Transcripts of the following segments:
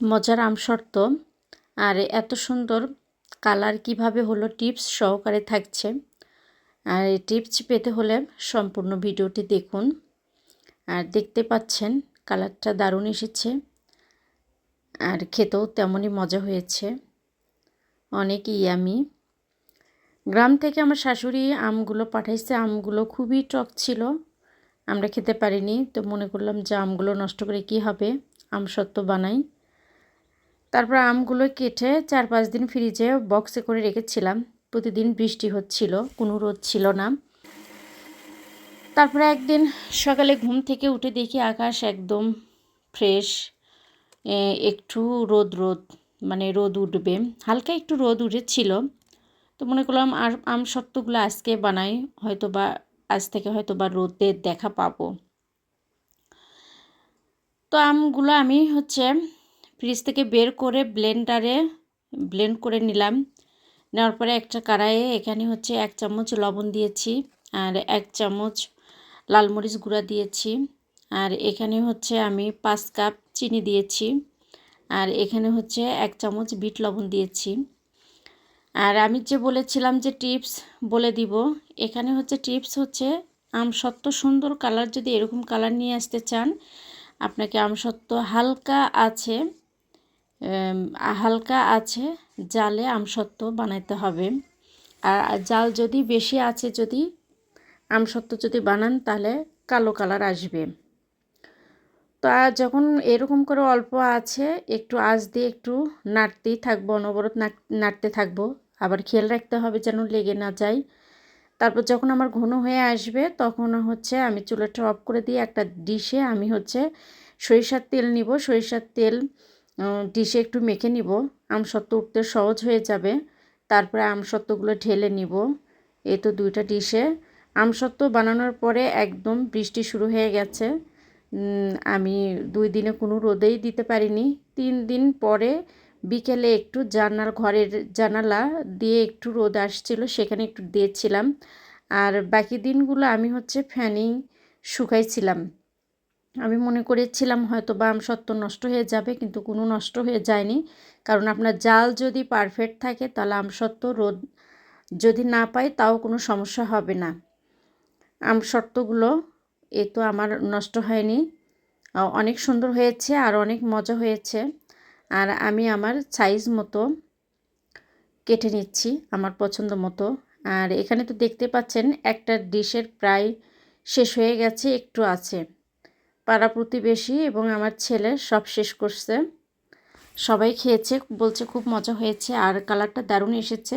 মজার আম শর্ত আর এত সুন্দর কালার কীভাবে হলো টিপস সহকারে থাকছে। আর এই টিপস পেতে হলে সম্পূর্ণ ভিডিওটি দেখুন। আর দেখতে পাচ্ছেন কালারটা দারুণ এসেছে। আর খেতেও তেমনই মজা হয়েছে। অনেক ইয়ামি। গ্রাম থেকে আমার শাশুড়ি আমগুলো পাঠাইছে। আমগুলো খুবই টক ছিল। আমরা খেতে পারিনি, তো মনে করলাম যে আমগুলো নষ্ট করে কি হবে? আম সত্ত্ব বানাই। তারপর আমগুলো কেটে চার পাঁচ দিন ফ্রিজে বক্সে করে রেখেছিলাম। প্রতিদিন বৃষ্টি হচ্ছিল, কোনো রোদ ছিল না। তারপরে একদিন সকালে ঘুম থেকে উঠে দেখি আকাশ একদম ফ্রেশ একটু রোদ রোদ মানে রোদ উঠবে। হালকা একটু রোদ উঠেছিল। তো মনে করলাম আর আম সত্ত্বগুলো আজকে বানাই হয়তো বা আজ থেকে হয়তো বা রোদের দেখা পাবো। তো আমগুলো আমি হচ্ছে ফ্রিজ থেকে বের করে ব্লেন্ডারে ব্লেন্ড করে নিলাম। নেওয়ার পরে একটা কড়াইয়ে এখানে হচ্ছে এক চামচ লবণ দিয়েছি আর এক চামচ লাল মরিচ গুঁড়া দিয়েছি। আর এখানে হচ্ছে আমি পাঁচ কাপ চিনি দিয়েছি। আর এখানে হচ্ছে এক চামচ বিট লবণ দিয়েছি। আর আমি যে বলেছিলাম যে টিপস বলে দিব, এখানে হচ্ছে টিপস হচ্ছে আম সত্ত্ব সুন্দর কালার যদি এরকম কালার নিয়ে আসতে চান, আপনাকে আম সত্ত্ব হালকা আছে হালকা আছে, জালে আমসত্ত্ব বানাইতে হবে। আর জাল যদি বেশি আছে, যদি আমসত্ত্ব যদি বানান, তাহলে কালো কালার আসবে। তো যখন এরকম করে অল্প আছে, একটু আঁচ দিয়ে একটু নাড়তেই থাকব, অনবরত নাড়তে থাকব। আবার খেয়াল রাখতে হবে যেন লেগে না যায়। তারপর যখন আমার ঘন হয়ে আসবে, তখন হচ্ছে আমি চুলাটা অফ করে দিয়ে একটা ডিশে আমি হচ্ছে সরিষার তেল নিব। সরিষার তেল ডিশে একটু মেখে নিব। আমসত্ত্ব উঠতে সহজ হয়ে যাবে। তারপরে আমসত্ত্বগুলো ঢেলে নিব। এই তো দুইটা ডিশে। আমসত্ত্ব বানানোর পরে একদম বৃষ্টি শুরু হয়ে গেছে। আমি দুই দিনে কোনো রোদেই দিতে পারিনি। তিন দিন পরে বিকেলে একটু জানাল ঘরের জানালা দিয়ে একটু রোদ আসছিল, সেখানে একটু দিয়েছিলাম। আর বাকি দিনগুলো আমি হচ্ছে ফ্যানিং শুকাইছিলাম। আমি মনে করেছিলাম হয়তো বা সত্য নষ্ট হয়ে যাবে, কিন্তু কোনো নষ্ট হয়ে যায়নি। কারণ আপনার জাল যদি পারফেক্ট থাকে, তাহলে আম আমসত্ত্ব রোদ যদি না পাই, তাও কোনো সমস্যা হবে না। আম আমসত্ত্বগুলো এ তো আমার নষ্ট হয়নি। অনেক সুন্দর হয়েছে আর অনেক মজা হয়েছে। আর আমি আমার সাইজ মতো কেটে নিচ্ছি, আমার পছন্দ মতো। আর এখানে তো দেখতে পাচ্ছেন, একটা ডিশের প্রায় শেষ হয়ে গেছে, একটু আছে। পাড়া প্রতিবেশী এবং আমার ছেলে সব শেষ করছে। সবাই খেয়েছে, বলছে খুব মজা হয়েছে আর কালারটা দারুণ এসেছে।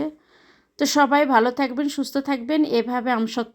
তো সবাই ভালো থাকবেন, সুস্থ থাকবেন, এভাবে আমসত্ব